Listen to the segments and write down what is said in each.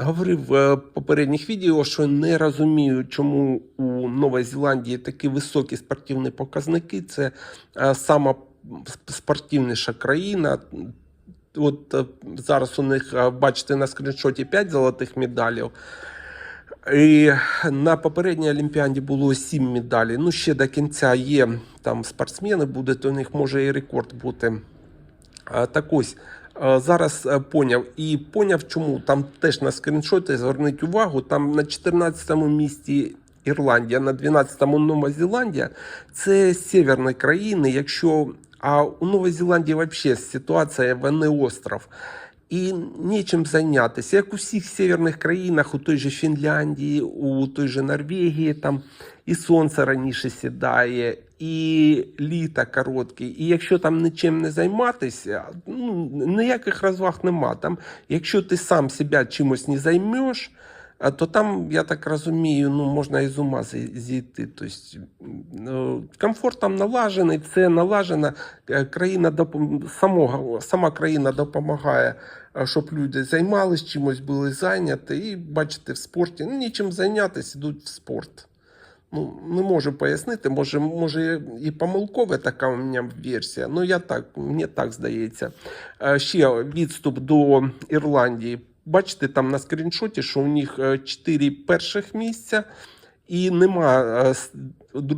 Говорив в попередніх відео, що не розумію, чому у Новій Зеландії такі високі спортивні показники. Це е, сама спортивніша країна. От е, зараз у них, е, бачите, на скріншоті 5 золотих медалів. І на попередній Олімпіаді було 7 медалей. Ну, ще до кінця є там спортсмени, буде, то у них може і рекорд бути. Так ось, зараз поняв. І поняв, чому. Там теж на скріншоті зверніть увагу, там на 14-му місці Ірландія, на 12-му Нова Зеландія. Це северні країни. Якщо а у Новій Зеландії взагалі ситуація вони остров. І нічим зайнятися. Як у всіх северних країнах, у той же Фінляндії, у той же Норвегії, там і сонце раніше сідає, і літа коротке. І якщо там нічим не займатися, ну, ніяких розваг нема. Там, якщо ти сам себе чимось не займеш, то там, я так розумію, ну, можна і з ума зійти. Тобто, комфорт там налажений, все налажено. Е, Країна допом... самого, сама країна допомагає, е, щоб люди займалися чимось, були зайняті. І бачите, в спорті ну, нічим зайнятися, ідуть в спорт. Ну, не можу пояснити, може, може і помилкова така у мене версія. Ну, я так, мені так здається. Е, Ще відступ до Ірландії. Бачите, там на скріншоті, що у них 4 перших місця, і нема е,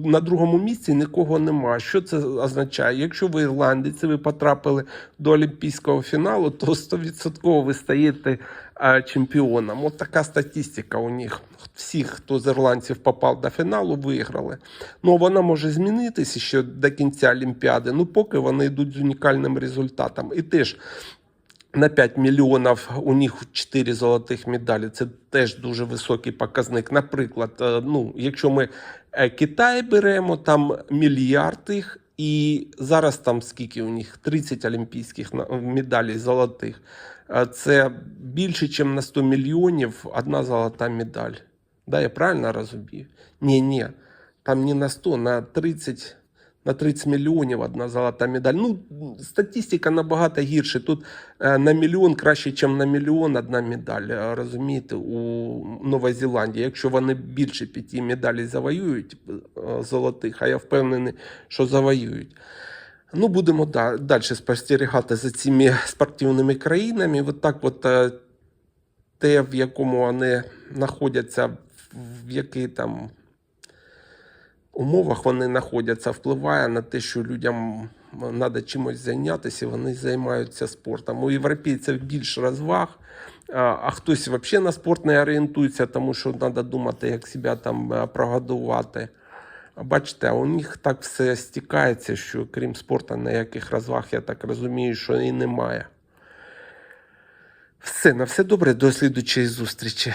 на другому місці нікого нема. Що це означає? Якщо ви ірландець, ви потрапили до олімпійського фіналу, то 100% ви стаєте е, чемпіоном. От така статистика у них. Всіх, хто з ірландців попав до фіналу, виграли. Ну, вона може змінитися ще до кінця Олімпіади, ну поки вони йдуть з унікальним результатом. І теж на 5 мільйонів у них 4 золотих медалі. Це теж дуже високий показник. Наприклад, е, ну, якщо ми е, Китай беремо, там мільярд їх, і зараз там скільки у них 30 олімпійських медалей золотих. Е, Це більше, ніж на 100 мільйонів одна золота медаль. Да, я правильно розумію? Ні, ні. Там не на 100, на 30, на 30 мільйонів одна золота медаль. Ну, статистика набагато гірше. Тут е, на мільйон краще, ніж на мільйон одна медаль. е, Розумієте, у Новій Зеландії. Якщо вони більше п'яти медалей завоюють е, золотих, а я впевнений, що завоюють. Ну, будемо да, далі спостерігати за цими спортивними країнами. От так от те, в якому вони знаходяться, в якій там умовах вони знаходяться, впливає на те, що людям треба чимось зайнятися, вони займаються спортом. У європейців більше розваг, а, хтось взагалі на спорт не орієнтується, тому що треба думати, як себе там е, прогодувати. Бачите, у них так все стікається, що крім спорту, ніяких розваг, я так розумію, що і немає. Все, на все добре, до слідучої зустрічі.